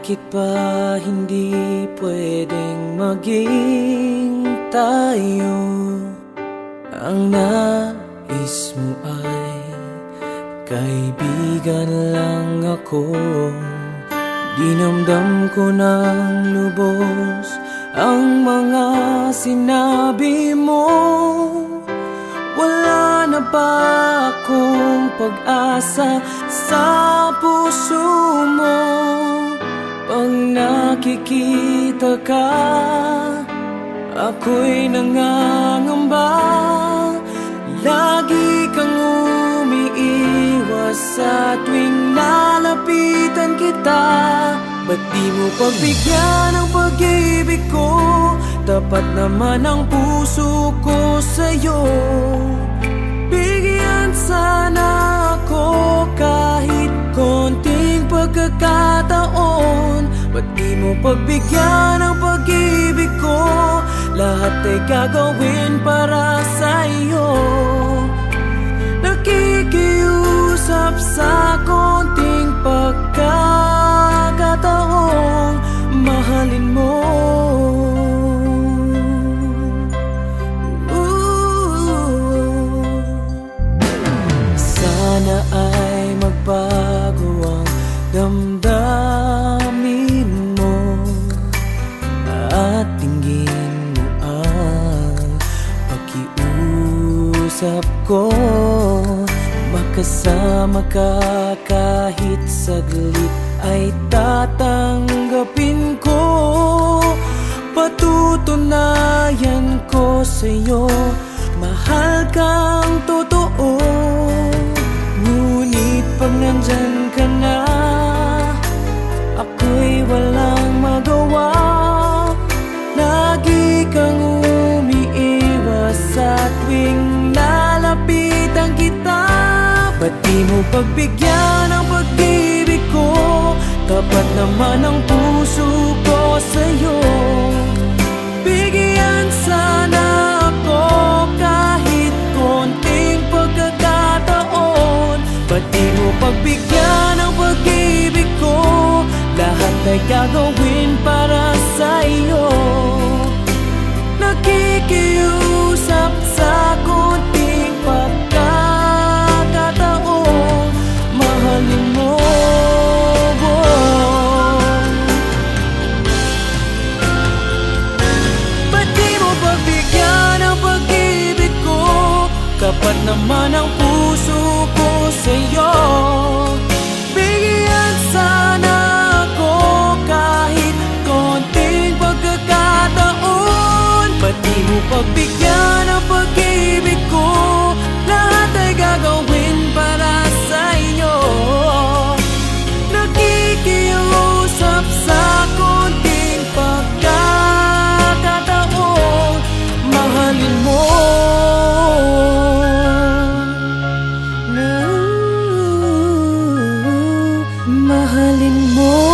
Bakit ba hindi pwedeng maging tayo? Ang nais mo ay kaibigan lang ako. Dinamdam ko ng lubos ang mga sinabi mo. Wala na ba akong pag-asa sa puso mo Pag nakikita ka Ako'y nangangamba. Lagi kang umiiwas sa tuwing lalapitan kita. Ba't di mo pagbigyan ang pag-ibig ko? Tapat naman ang puso ko sa'yo mo pagbigyan ang pag-ibig ko? Lahat ay gagawin para sa iyo pakiusap ko Makasama ka kahit saglit ay tatanggapin ko. Patutunayan ko sa'yo Mahal kang totoo. Ngunit pag nandyan ka na Ako'y walang magawa. Lagi kang umiiwas sa tuwing lalapitan kita Ba't di mo pagbigyan ang pag-ibig ko? Tapat naman ang puso ko sa'yo Bigyan sana ako kahit konting pagkakataon Ba't di mo pagbigyan ang pag-ibig ko? Lahat ay gagawin para sa iyo naman ang puso mahalin mo